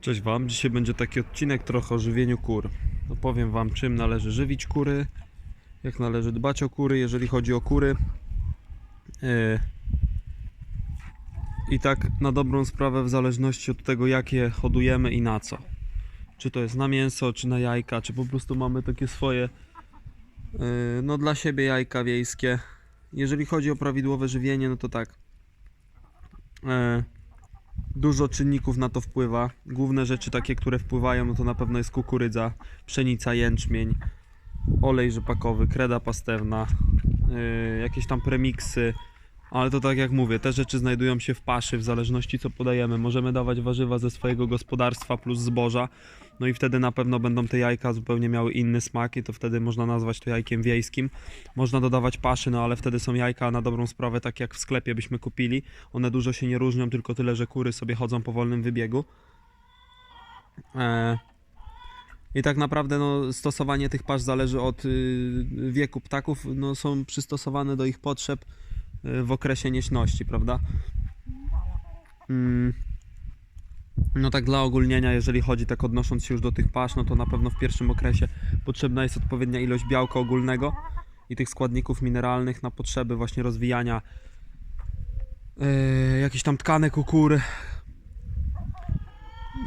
Cześć Wam, dzisiaj będzie taki odcinek trochę o żywieniu kur. No powiem Wam czym należy żywić kury, jak należy dbać o kury, jeżeli chodzi o kury. Yy. I tak na dobrą sprawę w zależności od tego jak je hodujemy i na co. Czy to jest na mięso, czy na jajka, czy po prostu mamy takie swoje yy, no dla siebie jajka wiejskie. Jeżeli chodzi o prawidłowe żywienie, no to tak. Dużo czynników na to wpływa. Główne rzeczy takie, które wpływają, no to na pewno jest kukurydza, pszenica, jęczmień, olej rzepakowy, kreda pastewna, yy, jakieś tam premiksy. Ale to tak jak mówię, te rzeczy znajdują się w paszy, w zależności co podajemy. Możemy dawać warzywa ze swojego gospodarstwa plus zboża, no i wtedy na pewno będą te jajka zupełnie miały inny smak i to wtedy można nazwać to jajkiem wiejskim. Można dodawać paszy, no ale wtedy są jajka na dobrą sprawę, tak jak w sklepie byśmy kupili. One dużo się nie różnią, tylko tyle, że kury sobie chodzą po wolnym wybiegu. E, I tak naprawdę no, stosowanie tych pasz zależy od y, wieku ptaków. No, są przystosowane do ich potrzeb w okresie nieśności, prawda? Mm. No tak dla ogólnienia, jeżeli chodzi tak odnosząc się już do tych pasz, no to na pewno w pierwszym okresie potrzebna jest odpowiednia ilość białka ogólnego i tych składników mineralnych na potrzeby właśnie rozwijania yy, jakichś tam tkanek u kur.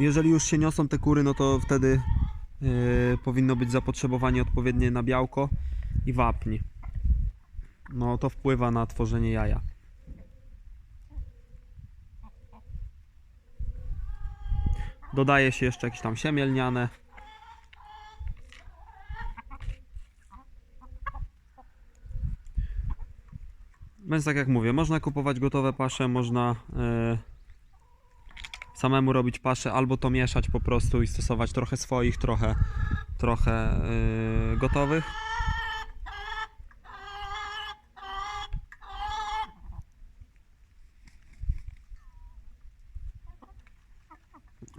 Jeżeli już się niosą te kury, no to wtedy yy, powinno być zapotrzebowanie odpowiednie na białko i wapni. No to wpływa na tworzenie jaja. Dodaje się jeszcze jakieś tam siemię lniane. Więc tak jak mówię, można kupować gotowe pasze, można e, samemu robić pasze, albo to mieszać po prostu i stosować trochę swoich, trochę, trochę e, gotowych.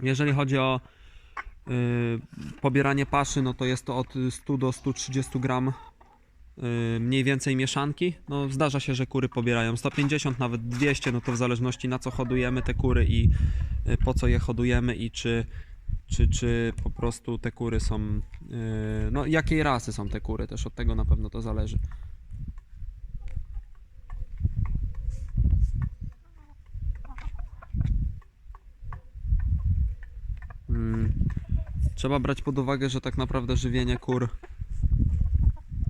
Jeżeli chodzi o y, pobieranie paszy, no to jest to od 100 do 130 gram y, mniej więcej mieszanki. No zdarza się, że kury pobierają 150, nawet 200, no to w zależności na co hodujemy te kury i y, po co je hodujemy i czy, czy, czy po prostu te kury są, y, no jakiej rasy są te kury, też od tego na pewno to zależy. Mm. Trzeba brać pod uwagę, że tak naprawdę żywienie kur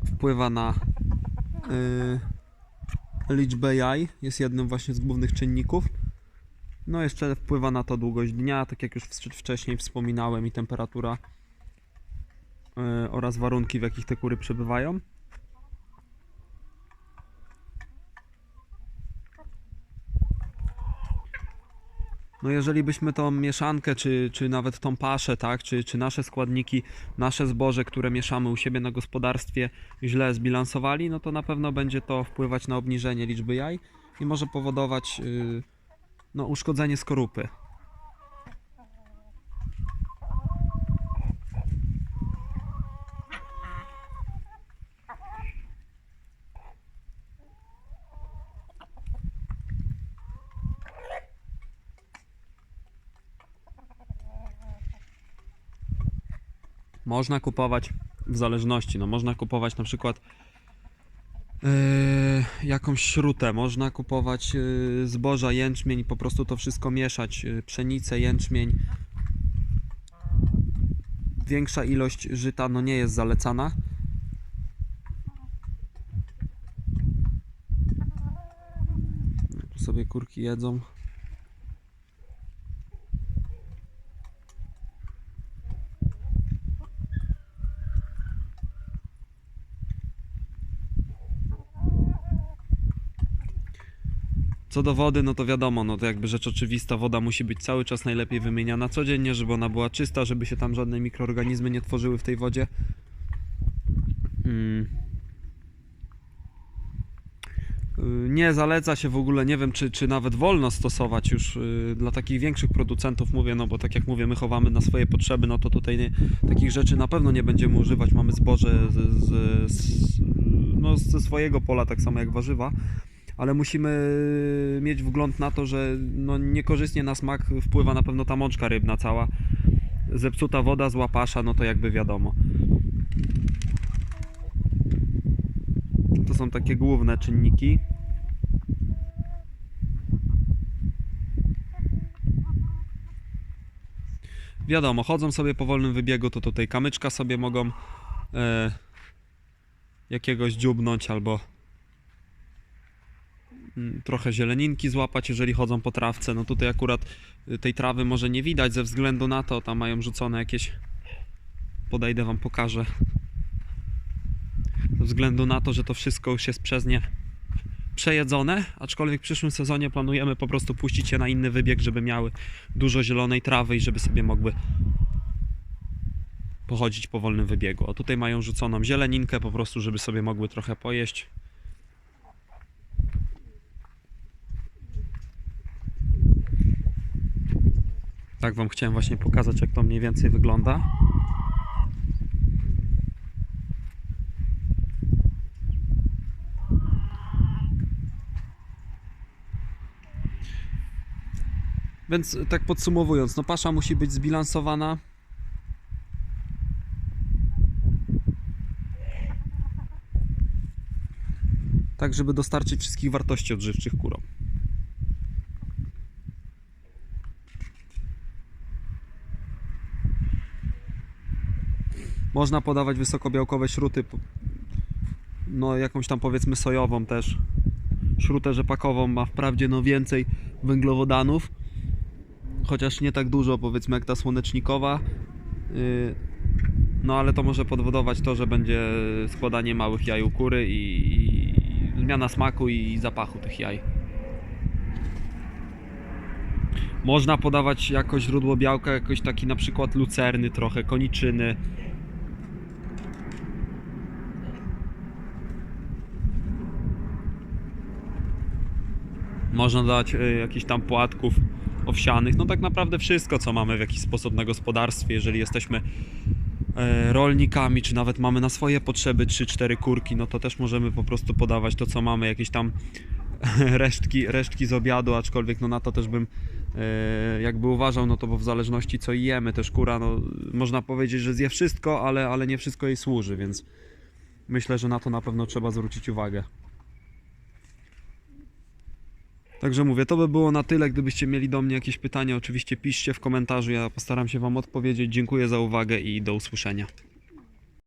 wpływa na yy, liczbę jaj. Jest jednym właśnie z głównych czynników. No jeszcze wpływa na to długość dnia, tak jak już wcz- wcześniej wspominałem, i temperatura yy, oraz warunki, w jakich te kury przebywają. No jeżeli byśmy tą mieszankę, czy, czy nawet tą paszę, tak, czy, czy nasze składniki, nasze zboże, które mieszamy u siebie na gospodarstwie źle zbilansowali, no to na pewno będzie to wpływać na obniżenie liczby jaj i może powodować yy, no, uszkodzenie skorupy. Można kupować w zależności. No, można kupować na przykład yy, jakąś śrutę, można kupować yy, zboża, jęczmień, po prostu to wszystko mieszać. Yy, pszenicę, jęczmień. Większa ilość żyta no, nie jest zalecana. Tu sobie kurki jedzą. Co do wody, no to wiadomo, no to jakby rzecz oczywista, woda musi być cały czas najlepiej wymieniana codziennie, żeby ona była czysta, żeby się tam żadne mikroorganizmy nie tworzyły w tej wodzie. Mm. Y, Nie zaleca się w ogóle, nie wiem czy, czy nawet wolno stosować już y, dla takich większych producentów, mówię, no bo tak jak mówię, my chowamy na swoje potrzeby, no to tutaj nie, takich rzeczy na pewno nie będziemy używać, mamy zboże z, z, z, no, ze swojego pola, tak samo jak warzywa ale musimy mieć wgląd na to, że no niekorzystnie na smak wpływa na pewno ta mączka rybna cała. Zepsuta woda z łapasza, no to jakby wiadomo. To są takie główne czynniki. Wiadomo, chodzą sobie po wolnym wybiegu, to tutaj kamyczka sobie mogą e, jakiegoś dziubnąć albo trochę zieleninki złapać, jeżeli chodzą po trawce. No tutaj akurat y, tej trawy może nie widać ze względu na to, tam mają rzucone jakieś podejdę wam pokażę ze względu na to, że to wszystko już jest przez nie przejedzone, aczkolwiek w przyszłym sezonie planujemy po prostu puścić je na inny wybieg, żeby miały dużo zielonej trawy i żeby sobie mogły pochodzić po wolnym wybiegu. O tutaj mają rzuconą zieleninkę po prostu, żeby sobie mogły trochę pojeść. Tak wam chciałem właśnie pokazać, jak to mniej więcej wygląda. Więc tak podsumowując, no pasza musi być zbilansowana. Tak, żeby dostarczyć wszystkich wartości odżywczych kurom. Można podawać wysokobiałkowe śruty, no jakąś tam powiedzmy sojową też. Śrutę rzepakową ma wprawdzie no więcej węglowodanów, chociaż nie tak dużo powiedzmy jak ta słonecznikowa. Yy, No ale to może podwodować to, że będzie składanie małych jaj u kury i, i zmiana smaku i zapachu tych jaj. Można podawać jako źródło białka jakoś taki na przykład lucerny trochę, koniczyny. Można dać y, jakichś tam płatków owsianych. No tak naprawdę wszystko, co mamy w jakiś sposób na gospodarstwie, jeżeli jesteśmy e, rolnikami, czy nawet mamy na swoje potrzeby 3-4 kurki, no to też możemy po prostu podawać to, co mamy, jakieś tam resztki, resztki z obiadu, aczkolwiek no na to też bym e, jakby uważał, no to bo w zależności co jemy, też kura, no można powiedzieć, że zje wszystko, ale, ale nie wszystko jej służy, więc myślę, że na to na pewno trzeba zwrócić uwagę. Także mówię, to by było na tyle. Gdybyście mieli do mnie jakieś pytania, oczywiście piszcie w komentarzu. Ja postaram się Wam odpowiedzieć. Dziękuję za uwagę i do usłyszenia.